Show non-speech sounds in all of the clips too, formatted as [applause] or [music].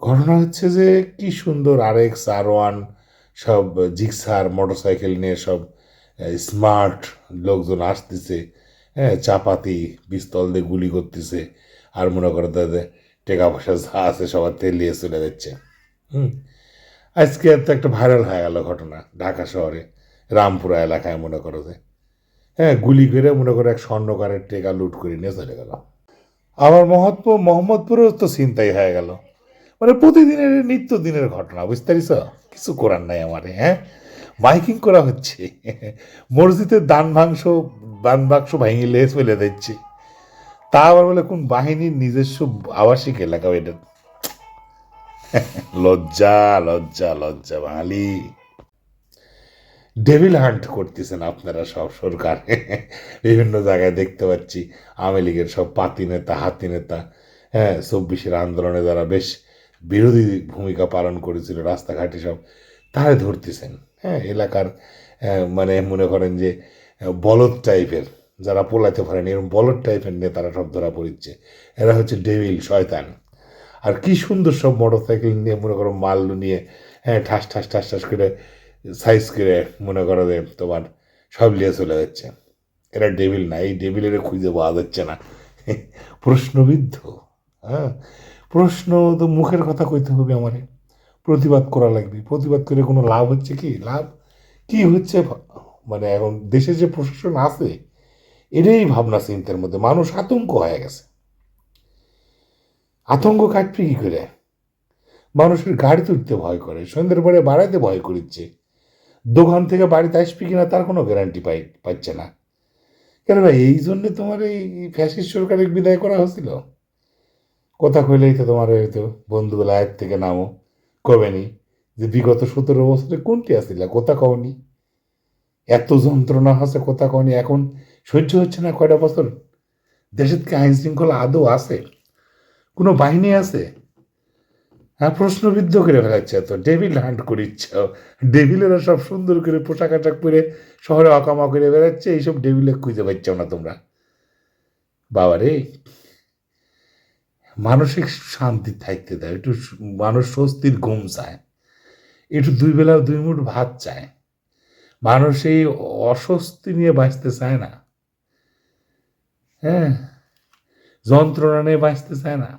ঘটনা হচ্ছে যে কি সুন্দর আর এক্স আর ওয়ান সব জিক্সার, মোটরসাইকেল নিয়ে সব স্মার্ট লোকজন আসতেছে হ্যাঁ চাপাতি, পিস্তল দিয়ে গুলি করতেছে, আর মনে করো তাদের টাকা পয়সা যা আছে সবার তেলিয়ে চলে যাচ্ছে। হুম। আজকে তো একটা ভাইরাল হয়ে গেল ঘটনা ঢাকা শহরে, রামপুরা এলাকায় মনে করো যে। হ্যাঁ গুলি করে মনে করো এক স্বর্ণকারের টেকা লুট করে নিয়ে চলে গেল। আবার মহৎপুর মোহাম্মদপুরেও তো চিন্তাই হয়ে গেল। মানে প্রতিদিনের নিত্য দিনের ঘটনা, বুঝতে কিছু করার নাই আমার হ্যাঁ? মাইকিং করা হচ্ছে। মসজিদের দান ভাংস দান বাক্স ভেঙে লেস ফেলে দিচ্ছে। তা আবার বলে কোন বাহিনীর নিজস্ব আবাসিক এলাকা এটা? লজ্জা লজ্জা লজ্জা, বাঙালি। ডেভিল হান্ট করতেছেন আপনারা সব সরকার। বিভিন্ন জায়গায় দেখতে পাচ্ছি। আওয়ামী লীগের সব পাতি নেতা, হাতি নেতা হ্যাঁ চব্বিশের আন্দোলনে যারা বেশ বিরোধী ভূমিকা পালন করেছিল, রাস্তাঘাটে সব, তারা ধরতেছেন। হ্যাঁ এলাকার মানে মনে করেন যে বলদ টাইপের যারা পোলাতে পারেন এরকম বলদ টাইপের নেতারা সব ধরা পড়ছে। এরা হচ্ছে ডেভিল শয়তান। আর কি সুন্দর সব মোটর সাইকেল নিয়ে, মনে করো, মাল নিয়ে হ্যাঁ ঠাস ঠাস ঠাস ঠাস করে সাইজ করে, মনে করো যে, তোমার সব নিয়ে চলে যাচ্ছে। এরা ডেভিল না, এই ডেভিলের খুঁজে পাওয়া যাচ্ছে না। [laughs] প্রশ্নবিদ্ধ হ্যাঁ। প্রশ্ন তো মুখের কথা কইতে হবে আমারে। প্রতিবাদ করা লাগবে। প্রতিবাদ করে কোনো লাভ হচ্ছে কি? লাভ কি হচ্ছে মানে এখন দেশে যে প্রশাসন আছে, এটাই ভাবনা চিন্তার মধ্যে। মানুষ আতঙ্ক হয়ে গেছে। আতঙ্ক কাটবে কি করে? মানুষের গাড়ি তুলতে ভয় করে, সন্ধ্যের পরে বাড়াইতে ভয় করিচ্ছে। দোকান থেকে বাড়িতে আসবি কিনা তার কোনো গ্যারান্টি পাই পাচ্ছে না। কেন ভাই এই জন্যে তোমার এই ফ্যাসিস্ট সরকারের বিদায় করা হয়েছিল। কথা কইলেই তো তোমার এই তো বন্ধুগুলা এক থেকে নামো। কবেনি? যে বিগত সতেরো বছরে কোনটি আসিলা? কথা কওনি। এত যন্ত্রণা হচ্ছে কথা কওনি। এখন সহ্য হচ্ছে না কয়টা বছর? দেশের কি আইন শৃঙ্খলা আদৌ আছে? কোনো বাহিনী আছে? হ্যাঁ প্রশ্নবিদ্ধ করে ফেলাচ্ছে তো ডেভিল হান্ট করিচ্ছ। ডেভিলেরা সব সুন্দর করে পোশাক আশাক পরে শহরে অকামা করে বেড়াচ্ছে। এইসব ডেভিলে খুঁজে পাচ্ছ না তোমরা। বাবারে! মানসিক শান্তি থাকতে দেয়, একটু মানুষ স্বস্তির ঘুম চায়, একটু দুই বেলা দুই মুঠ ভাত চায়। মানুষ এই অস্বস্তি নিয়ে বাঁচতে চায় না। হ্যাঁ যন্ত্রণা নিয়ে বাঁচতে চায় না।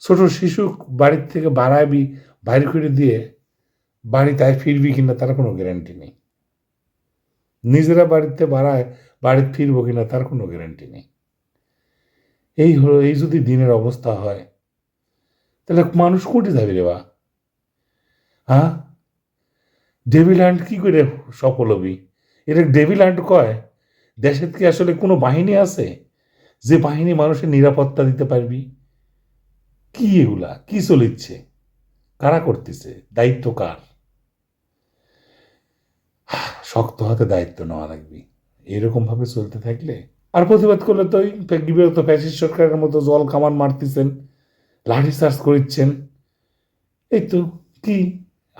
ছোট শিশু বাড়ির থেকে বাড়াবি বাইর করে দিয়ে বাড়িতে আয় ফিরবি কিনা তার কোনো গ্যারান্টি নেই। নিজেরা বাড়িতে বাড়ায়, বাড়িতে ফিরবো কিনা তার কোনো গ্যারান্টি নেই। এই হলো, এই যদি দিনের অবস্থা হয়, তাহলে মানুষ কোটি যাবে রে বা। হ্যাঁ? ডেভিল্যান্ড কি করে সফল হবি এটা ডেভিল্যান্ড কয়, দেশের কি আসলে কোনো বাহিনী আছে যে বাহিনী মানুষের নিরাপত্তা দিতে পারবি? কি এগুলা? কি চলিচ্ছে? কারা করতেছে? দায়িত্ব কার? শক্ত হাতে দায়িত্ব নেওয়া লাগবে। এরকম ভাবে চলতে থাকলে আর প্রতিবাদ করলে তো ওই বিগত ফ্যাসিস্ট সরকারের মতো জল কামান মারতেছেন, লাঠি চার্জ করছেন এই তো কি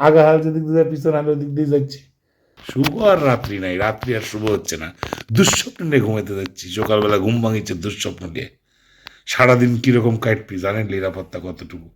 আগা হাল যেদিক দিয়ে পিছন হাল ওদিক দিয়ে যাচ্ছে। শুভ আর রাত্রি নাই, রাত্রি আর শুভ হচ্ছে না। দুঃস্বপ্ন নিয়ে ঘুমাতে যাচ্ছি, সকালবেলা ঘুম ভাঙিচ্ছে দুঃস্বপ্ন নিয়ে। সারাদিন কীরকম কাটবি জানেন নিরাপত্তা কতটুকু।